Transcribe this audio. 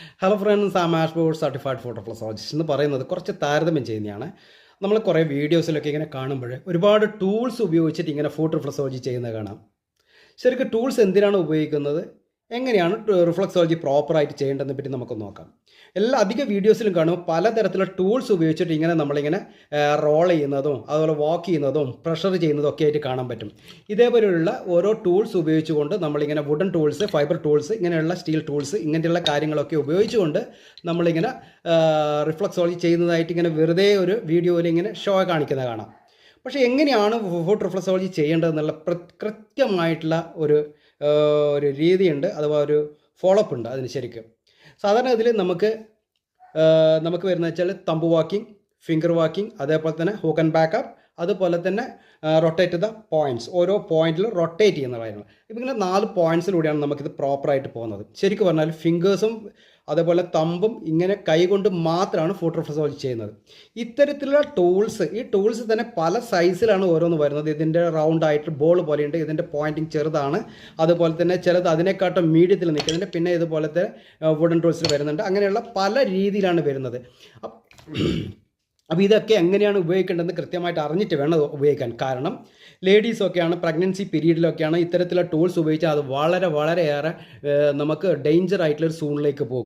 Hello friends ആ മാഷ് board certified photo ഫ്ലസോളജിസ്റ്റ് എന്ന് പറയുന്നത് കുറച്ച് താരതമ്യം ചെയ്യുന്നതാണ്. നമ്മൾ കുറേ വീഡിയോസിലൊക്കെ ഇങ്ങനെ കാണുമ്പോൾ ഒരുപാട് ടൂൾസ് ഉപയോഗിച്ചിട്ട് ഇങ്ങനെ ഫോട്ടോ ചെയ്യുന്നത് കാണാം. ശരിക്കും ടൂൾസ് എന്തിനാണ് ഉപയോഗിക്കുന്നത്? എങ്ങനെയാണ് റിഫ്ലക്സോളജി പ്രോപ്പറായിട്ട് ചെയ്യേണ്ടതെന്ന് പറ്റി നമുക്ക് നോക്കാം. എല്ലാ അധിക വീഡിയോസിലും കാണും. പലതരത്തിലുള്ള ടൂൾസ് ഉപയോഗിച്ചിട്ട് ഇങ്ങനെ നമ്മളിങ്ങനെ റോൾ ചെയ്യുന്നതും അതുപോലെ വാക്ക് ചെയ്യുന്നതും പ്രഷർ ചെയ്യുന്നതും ഒക്കെ ആയിട്ട് കാണാൻ പറ്റും. ഇതേപോലെയുള്ള ഓരോ ടൂൾസ് ഉപയോഗിച്ചുകൊണ്ട് നമ്മളിങ്ങനെ വുഡൻ ടൂൾസ് ഫൈബർ ടൂൾസ് ഇങ്ങനെയുള്ള സ്റ്റീൽ ടൂൾസ് ഇങ്ങനെയുള്ള കാര്യങ്ങളൊക്കെ ഉപയോഗിച്ചുകൊണ്ട് നമ്മളിങ്ങനെ റിഫ്ലക്സോളജി ചെയ്യുന്നതായിട്ട് ഇങ്ങനെ വെറുതെ ഒരു വീഡിയോയിൽ ഇങ്ങനെ ഷോ കാണിക്കുന്നത് കാണാം. പക്ഷേ എങ്ങനെയാണ് ഫോട്ടോ റിഫ്ലക്സോളജി ചെയ്യേണ്ടതെന്നുള്ള കൃത്യമായിട്ടുള്ള ഒരു ഒരു രീതിയുണ്ട് അഥവാ ഒരു ഫോളോ അപ്പ് ഉണ്ട് അതിന് ശരിക്കും. സാധാരണ ഇതിൽ നമുക്ക് നമുക്ക് വരുന്നത് വെച്ചാൽ തമ്പ് വാക്കിംഗ് ഫിംഗർ വാക്കിംഗ് അതേപോലെ തന്നെ ഹൂക്ക് ആൻഡ് ബാക്കപ്പ് അതുപോലെ തന്നെ റൊട്ടേറ്റ് ദ പോയിന്റ്സ് ഓരോ പോയിന്റിൽ റൊട്ടേറ്റ് ചെയ്യുന്ന കാര്യങ്ങൾ. ഇപ്പം ഇങ്ങനെ നാല് പോയിന്റ്സിലൂടെയാണ് നമുക്കിത് പ്രോപ്പറായിട്ട് പോകുന്നത്. ശരിക്കും പറഞ്ഞാൽ ഫിംഗേഴ്സും അതേപോലെ തമ്പും ഇങ്ങനെ കൈകൊണ്ട് മാത്രമാണ് ഫുഡ് റിഫ്ലക്സോളജി ചെയ്യുന്നത്. ഇത്തരത്തിലുള്ള ടൂൾസ് ഈ ടൂൾസ് തന്നെ പല സൈസിലാണ് ഓരോന്ന് വരുന്നത്. ഇതിന്റെ റൗണ്ട് ആയിട്ട് ബോൾ പോലെയുണ്ട് ഇതിന്റെ പോയിന്റിങ് ചെറുതാണ്. അതുപോലെ തന്നെ ചിലത് അതിനെക്കാട്ടും മീഡിയത്തിൽ നിൽക്കുന്നുണ്ട്. പിന്നെ ഇതുപോലത്തെ വുഡൻ ടൂൾസിൽ വരുന്നുണ്ട്. അങ്ങനെയുള്ള പല രീതിയിലാണ് വരുന്നത്. അപ്പോൾ ഇതൊക്കെ എങ്ങനെയാണ് ഉപയോഗിക്കേണ്ടതെന്ന് കൃത്യമായിട്ട് അറിഞ്ഞിട്ട് വേണം ഉപയോഗിക്കാൻ. കാരണം ലേഡീസൊക്കെയാണ് പ്രഗ്നൻസി പീരീഡിലൊക്കെയാണ് ഇത്തരത്തിലുള്ള ടൂൾസ് ഉപയോഗിച്ചാൽ അത് വളരെ വളരെയേറെ നമുക്ക് ഡേഞ്ചർ ആയിട്ടുള്ള ഒരു സൂണിലേക്ക് പോകും.